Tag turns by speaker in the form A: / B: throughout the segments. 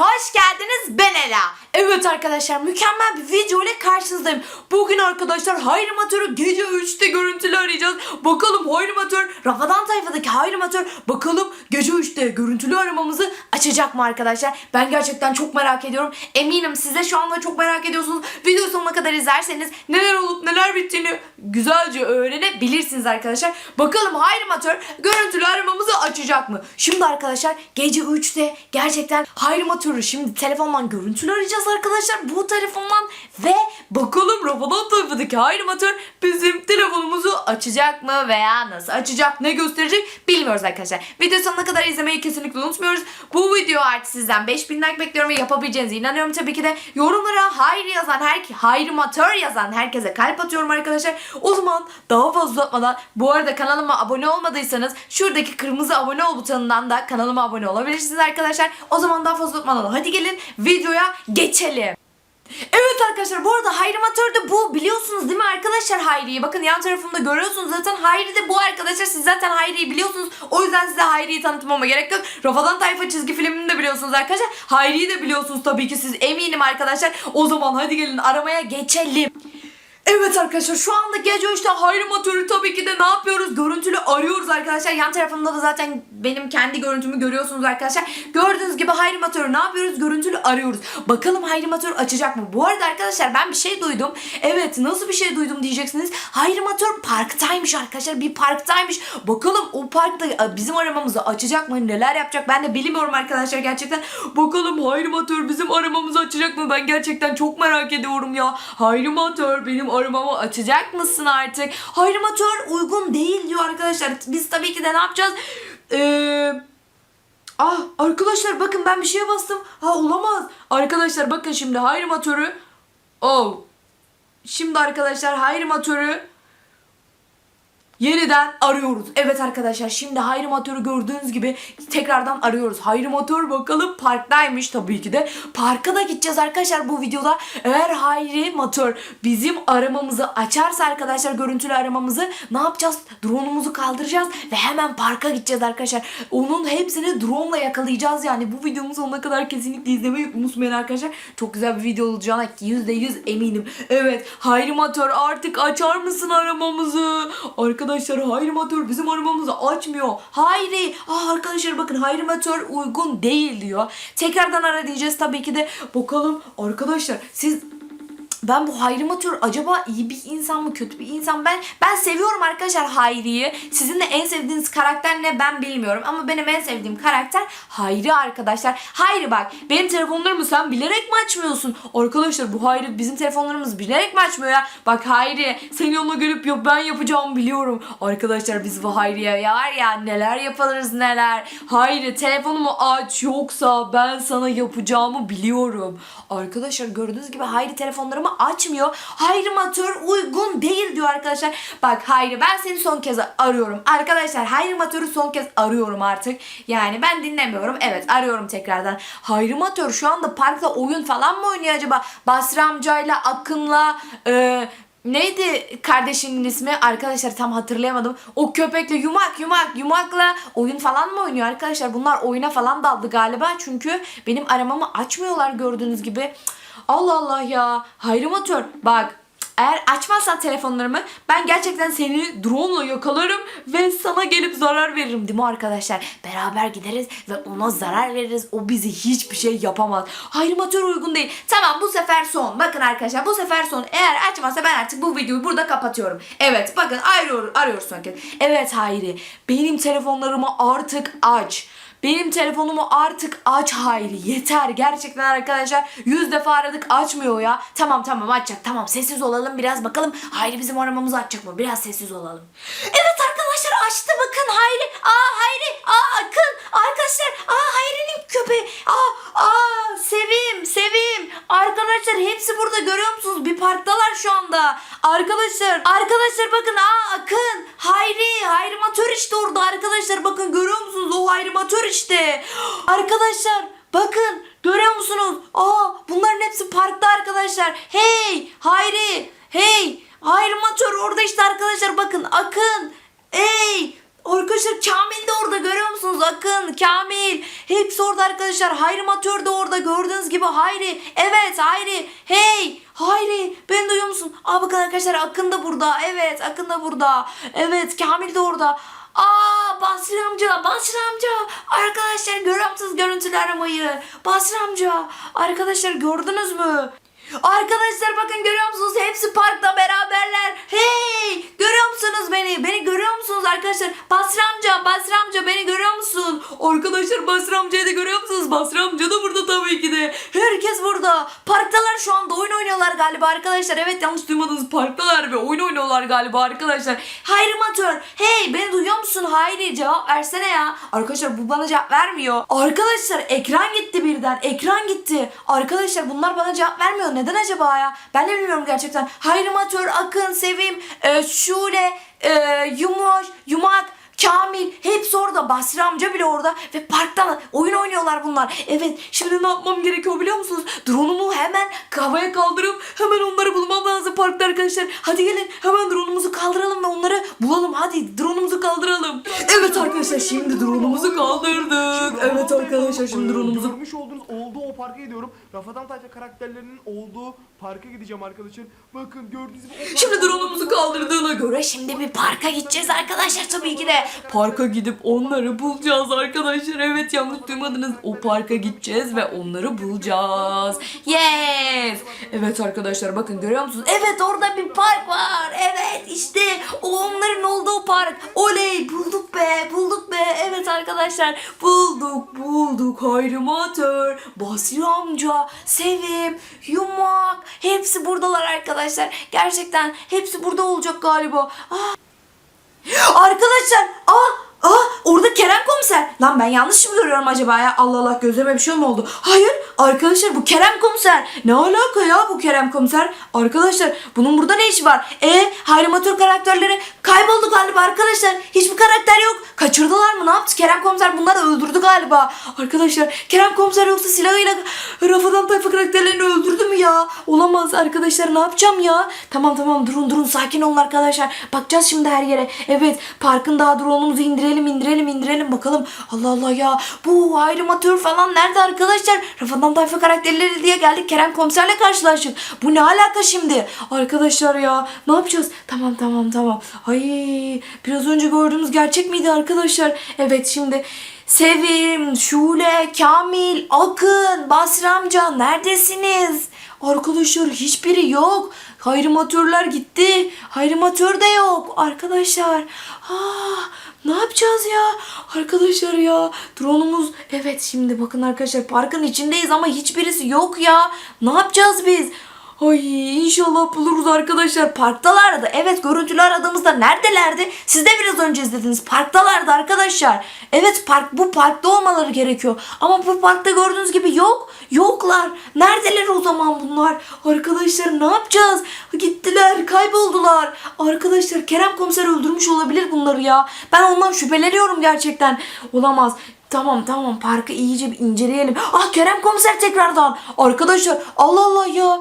A: hoş geldiniz ben Ela. Evet arkadaşlar mükemmel bir video ile karşınızdayım. Bugün arkadaşlar Hayrimatör'ü gece 3'te görüntülü arayacağız. Bakalım Hayrimatör, Rafadan tayfadaki Hayrimatör bakalım gece 3'te görüntülü aramamızı açacak mı arkadaşlar? Ben gerçekten çok merak ediyorum. Eminim siz de şu anda çok merak ediyorsunuz. Video sonuna kadar izlerseniz neler olup neler bittiğini güzelce öğrenebilirsiniz arkadaşlar. Bakalım Hayrimatör görüntülü aramamızı açacak mı? Şimdi arkadaşlar gece 3'te gerçekten Hayrimatör'ü şimdi telefondan görüntülü arayacağız arkadaşlar. Bu telefondan ve bakalım Rafadan tayfadaki Hayrimatör bizim telefonumuzu açacak mı veya nasıl açacak ne gösterecek bilmiyoruz arkadaşlar. Video sonuna kadar izlemeyi kesinlikle unutmuyoruz. Bu video artık sizden 5000 like bekliyorum ve yapabileceğinize inanıyorum tabii ki de. Yorumlara Hayri yazan her Hayrimatör yazan herkese kalp atıyorum arkadaşlar. O zaman daha fazla uzatmadan bu arada kanalıma abone olmadıysanız şuradaki kırmızı abone ol butonundan da kanalıma abone olabilirsiniz arkadaşlar. O zaman daha fazla uzatmadan hadi gelin videoya geçelim. Evet arkadaşlar bu arada Hayrimatör de bu biliyorsunuz değil mi arkadaşlar Hayri'yi? Bakın yan tarafımda görüyorsunuz zaten Hayri de bu arkadaşlar siz zaten Hayri'yi biliyorsunuz. O yüzden size Hayri'yi tanıtmama gerek yok. Rafadan Tayfa çizgi filmini de biliyorsunuz arkadaşlar. Hayri'yi de biliyorsunuz tabii ki siz eminim arkadaşlar. O zaman hadi gelin aramaya geçelim. Evet arkadaşlar şu anda gece 3'te Hayrimatör'ü tabii ki de ne yapıyoruz? Görüntülü arıyoruz arkadaşlar. Yan tarafımda da zaten benim kendi görüntümü görüyorsunuz arkadaşlar. Gördüğünüz gibi Hayrimatör'ü ne yapıyoruz? Görüntülü arıyoruz. Bakalım Hayrimatör açacak mı? Bu arada arkadaşlar ben bir şey duydum. Evet nasıl bir şey duydum diyeceksiniz. Hayrimatör parktaymış arkadaşlar. Bir parktaymış. Bakalım o parkta bizim aramamızı açacak mı? Neler yapacak? Ben de bilmiyorum arkadaşlar gerçekten. Bakalım Hayrimatör bizim aramamızı açacak mı? Ben gerçekten çok merak ediyorum ya. Hayrimatör benim aramamı açacak mısın artık? Hayrimatör uygun değil diyor arkadaşlar. Biz tabii ki de ne yapacağız? Eee... Ah arkadaşlar bakın ben bir şeye bastım. Ha olamaz. Arkadaşlar bakın şimdi hayrimatörü. Oh. Şimdi arkadaşlar hayrimatörü yeniden arıyoruz. Evet arkadaşlar şimdi hayrimatörü gördüğünüz gibi tekrardan arıyoruz. Hayrimatör bakalım parktaymış tabii ki de. Parka da gideceğiz arkadaşlar bu videoda. Eğer hayrimatör bizim aramamızı açarsa arkadaşlar görüntülü aramamızı ne yapacağız? Drone'umuzu kaldıracağız ve hemen parka gideceğiz arkadaşlar. Onun hepsini drone ile yakalayacağız yani. Bu videonun sonuna kadar kesinlikle izlemeyi unutmayın arkadaşlar. Çok güzel bir video olacağına %100 eminim. Evet hayrimatör artık açar mısın aramamızı? Arkadaşlar hayrimatör bizim aramamızı açmıyor. Hayri. Aa, arkadaşlar bakın hayrimatör uygun değil diyor. Tekrardan ara diyeceğiz tabii ki de. Bakalım arkadaşlar siz ben bu Hayrimatör acaba iyi bir insan mı kötü bir insan ben ben seviyorum arkadaşlar Hayri'yi. Sizin de en sevdiğiniz karakter ne ben bilmiyorum ama benim en sevdiğim karakter Hayri arkadaşlar. Hayri bak benim telefonlarımı sen bilerek mi açmıyorsun? Arkadaşlar bu Hayri bizim telefonlarımızı bilerek mi açmıyor ya? Bak Hayri senin yanına gelip ya ben yapacağımı biliyorum. Arkadaşlar biz bu Hayri'ye ya var ya neler yaparız neler. Hayri telefonumu aç yoksa ben sana yapacağımı biliyorum. Arkadaşlar gördüğünüz gibi Hayri telefonlarımı açmıyor. Hayrimatör uygun değil diyor arkadaşlar. Bak Hayri ben seni son kez arıyorum. Arkadaşlar Hayrimatör'ü son kez arıyorum artık. Yani ben dinlemiyorum. Evet arıyorum tekrardan. Hayrimatör şu anda parkta oyun falan mı oynuyor acaba? Basri amcayla, Akın'la, e, Neydi kardeşinin ismi? Arkadaşlar tam hatırlayamadım. O köpekle yumak yumak yumakla oyun falan mı oynuyor arkadaşlar? Bunlar oyuna falan daldı galiba. Çünkü benim aramamı açmıyorlar gördüğünüz gibi. Allah Allah ya. Hayrimatör bak eğer açmazsan telefonlarımı ben gerçekten seni drone ile yakalarım ve sana gelip zarar veririm değil mi arkadaşlar? Beraber gideriz ve ona zarar veririz. O bizi hiçbir şey yapamaz. Hayrimatör uygun değil. Tamam bu sefer son. Bakın arkadaşlar bu sefer son. Eğer açmazsa ben artık bu videoyu burada kapatıyorum. Evet bakın arıyor, kez. Evet Hayri benim telefonlarımı artık aç. Benim telefonumu artık aç Hayri. Yeter gerçekten arkadaşlar. Yüz defa aradık açmıyor ya. Tamam tamam açacak. Tamam sessiz olalım biraz bakalım. Hayri bizim aramamızı açacak mı? Biraz sessiz olalım. Evet arkadaşlar açtı bakın Hayri. Aa Hayri. Aa Akın. Arkadaşlar. Aa Hayri'nin köpeği. Aa, aa Sevim. Sevim. Arkadaşlar hepsi burada görüyor musunuz? Bir parktalar şu anda. Arkadaşlar. Arkadaşlar bakın. Aa Akın. Hayri. Hayrimatör işte orada arkadaşlar. Bakın görüyor musunuz? O hayrimatör işte. Arkadaşlar bakın görüyor musunuz? Aa bunların hepsi parkta arkadaşlar. Hey Hayri. Hey Hayrimatör orada işte arkadaşlar bakın Akın. Hey Arkadaşlar Kamil de orada görüyor musunuz? Akın, Kamil. Hepsi orada arkadaşlar. Hayri Matör de orada gördüğünüz gibi. Hayri. Evet Hayri. Hey. Hayri. Beni duyuyor musun? Aa bakın arkadaşlar Akın da burada. Evet Akın da burada. Evet Kamil de orada. Aa Basri amca, Basri amca. Arkadaşlar görüyor musunuz görüntülü aramayı? Basri amca. Arkadaşlar gördünüz mü? Arkadaşlar bakın görüyor musunuz? Hepsi parkta beraberler. Hey! Görüyor musunuz beni? Beni arkadaşlar? Basri amca, Basri amca beni görüyor musun? Arkadaşlar Basri amcayı da görüyor musunuz? Basri amca da burada tabii ki de. Herkes burada. Parktalar şu anda oyun oynuyorlar galiba arkadaşlar. Evet yanlış duymadınız parktalar ve oyun oynuyorlar galiba arkadaşlar. Hayri Matör. Hey beni duyuyor musun? Hayri cevap versene ya. Arkadaşlar bu bana cevap vermiyor. Arkadaşlar ekran gitti birden. Ekran gitti. Arkadaşlar bunlar bana cevap vermiyor. Neden acaba ya? Ben de bilmiyorum gerçekten. Hayri Matör, Akın, Sevim, e, Şule, e, Yumuş, Yumak, Kamil hepsi orada. Basri amca bile orada ve parkta oyun oynuyorlar bunlar. Evet şimdi ne yapmam gerekiyor biliyor musunuz? Drone'umu hemen havaya kaldırıp hemen onları bulmam lazım parkta arkadaşlar. Hadi gelin hemen drone'umuzu kaldıralım ve onları bulalım. Hadi drone'umuzu kaldıralım. Evet arkadaşlar şimdi drone'umuzu kaldırdık. Evet arkadaşlar şimdi drone'umuzu
B: Görmüş olduğunuz olduğu o parka gidiyorum. Rafadan Tayfa karakterlerinin olduğu parka gideceğim arkadaşlar. Bakın gördüğünüz gibi
A: Şimdi drone'umuzu kaldırdığına göre şimdi bir parka gideceğiz arkadaşlar tabii ki de. Parka gidip onları bulacağız arkadaşlar. Evet yanlış duymadınız. O parka gideceğiz ve onları bulacağız. Yes. Evet arkadaşlar bakın görüyor musunuz? Evet orada bir park var. Evet onların olduğu park. Oley bulduk be bulduk be. Evet arkadaşlar bulduk bulduk. Hayri Matör, Basri amca, Sevim, Yumak hepsi buradalar arkadaşlar. Gerçekten hepsi burada olacak galiba. Ah, Arkadaşlar orada Kerem komiser. Lan ben yanlış mı görüyorum acaba ya? Allah Allah gözleme bir şey mi oldu? Hayır arkadaşlar bu Kerem komiser. Ne alaka ya bu Kerem komiser? Arkadaşlar bunun burada ne işi var? E hayrimatör karakterleri kayboldu galiba arkadaşlar. Hiçbir karakter yok. Kaçırdılar mı? Ne yaptı? Kerem komiser bunları öldürdü galiba. Arkadaşlar Kerem komiser yoksa silahıyla Rafadan Tayfa karakterlerini öldürdü mü ya? Olamaz arkadaşlar ne yapacağım ya? Tamam tamam durun durun sakin olun arkadaşlar. Bakacağız şimdi her yere. Evet parkın daha drone'umuzu indirelim indirelim indirelim bakalım. Allah Allah ya bu ayrımatör falan nerede arkadaşlar? Rafadan Tayfa karakterleri diye geldik Kerem komiserle karşılaştık. Bu ne alaka şimdi? Arkadaşlar ya ne yapacağız? Tamam tamam tamam. Ay biraz önce gördüğümüz gerçek miydi arkadaşlar? Evet şimdi Sevim, Şule, Kamil, Akın, Basri amca neredesiniz? Arkadaşlar hiçbiri yok. Hayrimatörler gitti. Hayrimatör de yok arkadaşlar. Ah, ne yapacağız ya? Arkadaşlar ya drone'umuz evet şimdi bakın arkadaşlar parkın içindeyiz ama hiçbirisi yok ya. Ne yapacağız biz? Ay inşallah buluruz arkadaşlar. Parktalardı. Evet görüntülü aradığımızda neredelerdi? Siz de biraz önce izlediniz. Parktalardı arkadaşlar. Evet park bu parkta olmaları gerekiyor. Ama bu parkta gördüğünüz gibi yok. Yoklar. Neredeler o zaman bunlar? Arkadaşlar ne yapacağız? Gittiler, kayboldular. Arkadaşlar Kerem komiser öldürmüş olabilir bunları ya. Ben ondan şüpheleniyorum gerçekten. Olamaz. Tamam tamam parkı iyice bir inceleyelim. Ah Kerem komiser tekrardan. Arkadaşlar Allah Allah ya.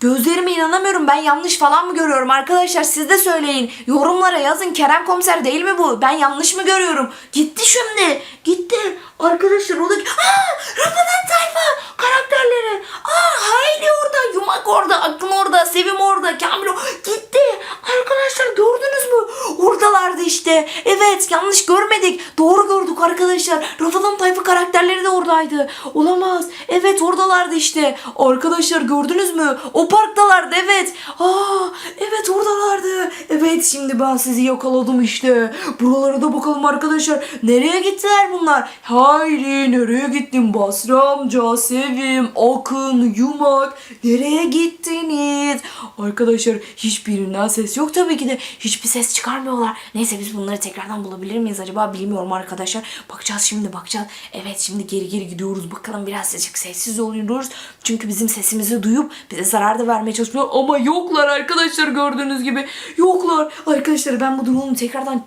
A: Gözlerime inanamıyorum. Ben yanlış falan mı görüyorum arkadaşlar? Siz de söyleyin. Yorumlara yazın. Kerem komiser değil mi bu? Ben yanlış mı görüyorum? Gitti şimdi. Gitti. Arkadaşlar o da... Aa! Rafadan Tayfa karakterleri. Aa Hayli orada. Yumak orada. Akın orada. Sevim orada. Kamil orada. Gitti. Arkadaşlar gördünüz mü? Oradalardı işte. Evet yanlış görmedik. Doğru gördük arkadaşlar. Rafadan Tayfa karakterleri de oradaydı. Olamaz. Evet oradalardı işte. Arkadaşlar gördünüz mü? O parktalardı evet. Aa evet oradalardı. Evet şimdi ben sizi yakaladım işte. Buralara da bakalım arkadaşlar. Nereye gittiler bunlar? Hayri nereye gittin Basri amca, Sevim, Akın, Yumak. Nereye gittiniz? Arkadaşlar hiçbirinden ses yok tabii ki de. Hiçbir ses çıkarmıyorlar. Neyse biz bunları tekrardan bulabilir miyiz acaba bilmiyorum arkadaşlar. Bakacağız şimdi bakacağız. Evet şimdi geri geri gidiyoruz. Bakalım birazcık sessiz oluyoruz. Çünkü bizim sesimizi duyup bize zarar da vermeye çalışıyor. Ama yoklar arkadaşlar gördüğünüz gibi. Yoklar. Arkadaşlar ben bu drone'u tekrardan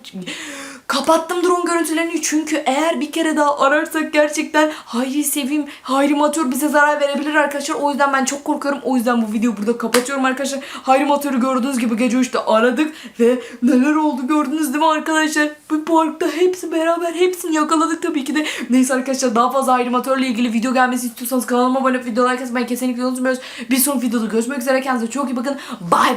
A: Kapattım drone görüntülerini çünkü eğer bir kere daha ararsak gerçekten Hayri seveyim Hayri Matör bize zarar verebilir arkadaşlar. O yüzden ben çok korkuyorum. O yüzden bu videoyu burada kapatıyorum arkadaşlar. Hayri Matör'ü gördüğünüz gibi gece 3'te aradık ve neler oldu gördünüz değil mi arkadaşlar? Bu parkta hepsi beraber hepsini yakaladık tabii ki de. Neyse arkadaşlar daha fazla Hayri Matör'le ilgili video gelmesi istiyorsanız kanalıma abone olup video like atmayı kesinlikle unutmuyoruz. Bir sonraki videoda görüşmek üzere. Kendinize çok iyi bakın. Bay bay.